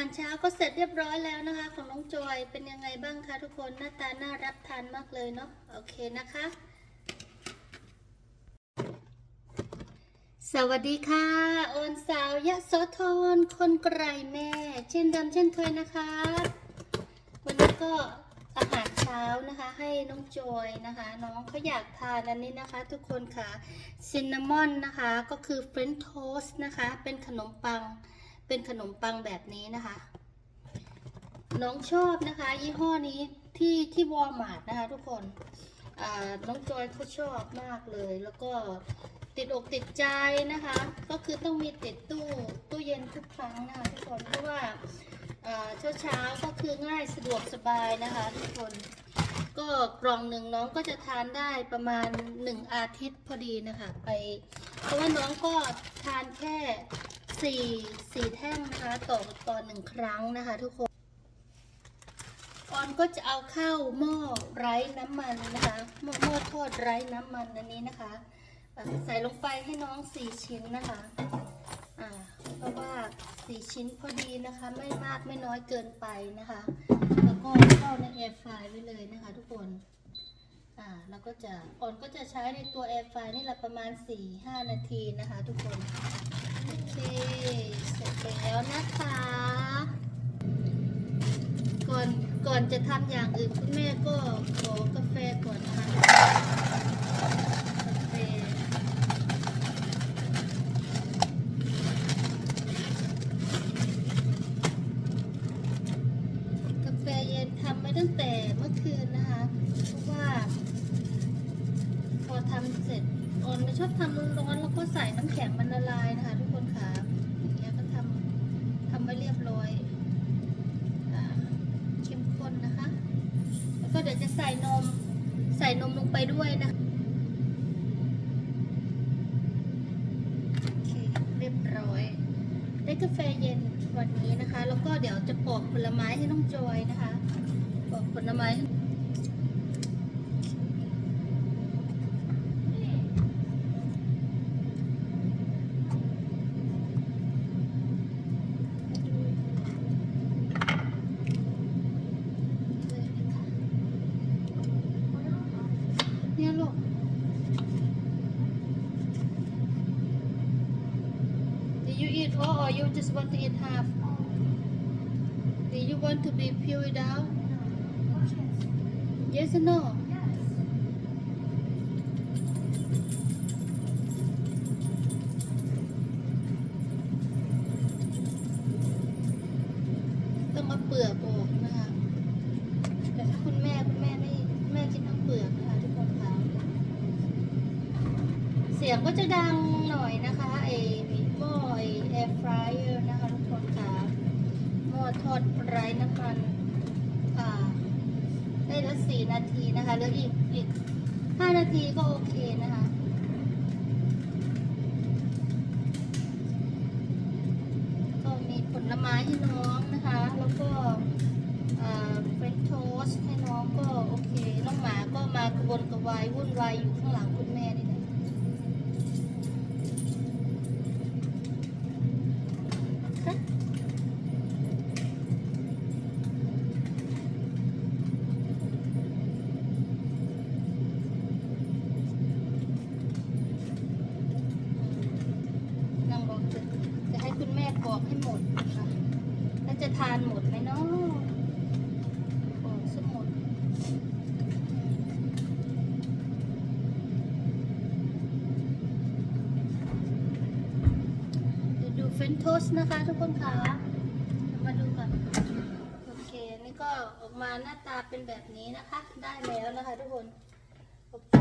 ารเช้าก็เสร็จเรียบร้อยแล้วนะคะ ของน้องจอยเป็นยังไงบ้างคะทุกคนหน้าตาน่ารับทานมากเลยเนาะโอเคนะคะ สวัสดีค่ะโอนสาวยะโสธรคนไกรแม่ เช่นเดิมเช่นเคยนะคะ วันนี้ก็อาหารเช้านะคะให้น้องจอยนะคะ น้องเขาอยากทานอันนี้นะคะ ทุกคนค่ะซินนามอนนะคะก็คือเฟรนช์โทสนะคะ เป็นขนมปัง เป็นขนมปังแบบนี้นะคะ น้องชอบนะคะ ยี่ห้อนี้ที่ที่วอลมาร์ทนะคะ ทุกคนน้องจอยเขาชอบมากเลย แล้วก็ติดอกติดใจนะคะ ก็คือต้องมีติดตู้ตู้เย็นทุกครั้งนะคะทุกคนเพราะว่าเช้าเช้าก็คือง่ายสะดวกสบายนะคะ ทุกคน ก็กล่องหนึ่งน้องก็จะทานได้ประมาณหนึ่งอาทิตย์พอดีนะคะ ไปเพราะว่าน้องก็ทานแค่สี่สี่แท่งนะคะต่อต่อหนึ่งครั้งนะคะ ทุกคนออนก็จะเอาเข้าหม้อไร้น้ำมันนะคะหม้อหม้อทอดไร้น้ำมันอันนี้นะคะใส่ลงไปให้น้องสี่ชิ้นนะคะอ่าเพราะว่าสี่ชิ้นพอดีนะคะ ไม่มากไม่น้อยเกินไปนะคะ ว้เลยนะคะทุกคนอ่าแล้วก็จะออนก็จะใช้ในตัวแอร์ไฟนี่แหละประมาณ 4-5 นาทีนะคะ ทุกคนโอเคเสร็จแล้วนะคะ ก่อนก่อนจะทำอย่างอื่นคุณแม่ก็าแฟก่อนนะคะกาแฟกาแฟเย็นทำไว้ตั้งแต่เมื่อคืนนะคะ เพราะว่า พอ ทำเสร็จออนไม่ชอบทำร้อนๆแล้วก็ใส่น้ำแข็งมันละลายนะคะ ทุกคนค่ะอย่างเงี้ยก็ทำทำไว้เรียบร้อยเข้มข้นนะคะ แล้วก็เดี๋ยวจะใส่นมใส่นมลงไปด้วยนะโอเคเรียบร้อย ได้กาแฟเย็นวันนี้นะคะ แล้วก็เดี๋ยวจะปอกผลไม้ให้น้องจอยนะคะ ปอกผลไม้ให้เลยนะคะเนี่ยลูก Do you eat all or you just want to eat half? Do you want to be peeled out? Yes or no? Yes. ต้องเอเปลือกออกนคะแต่ถ้าคุณแม่คุณแม่ไม่แม่กินทั้งเปลือกนะคะทุกคนค่ะเสียงก็จะดังหน่อยนะคะไอ หม้อแอร์ฟรายเออร์นะคะทุกคนค่ะหม้อทอดไร้น้ำมันอ่าได้ละสี่นาทีนะคะแล้วอีกอีกห้านาทีก็โอเคนะคะก็มีผลไม้ให้น้องนะคะ แล้วก็เฟรนช์โทสให้น้องก็โอเคน้องหมาก็มากระวนกระวายวุ่นวายอยู่ข้างหลังคุณ อกให้หมดนะคะแล้วจะทานหมดไหมเนาะปอกสหมดเดี๋ยวดูเฟนโทสนะคะทุกคนค่ะ มาดูกันโอเค นี่ก็ออกมาหน้าตาเป็นแบบนี้นะคะ ได้แล้วนะคะทุกคนโอเค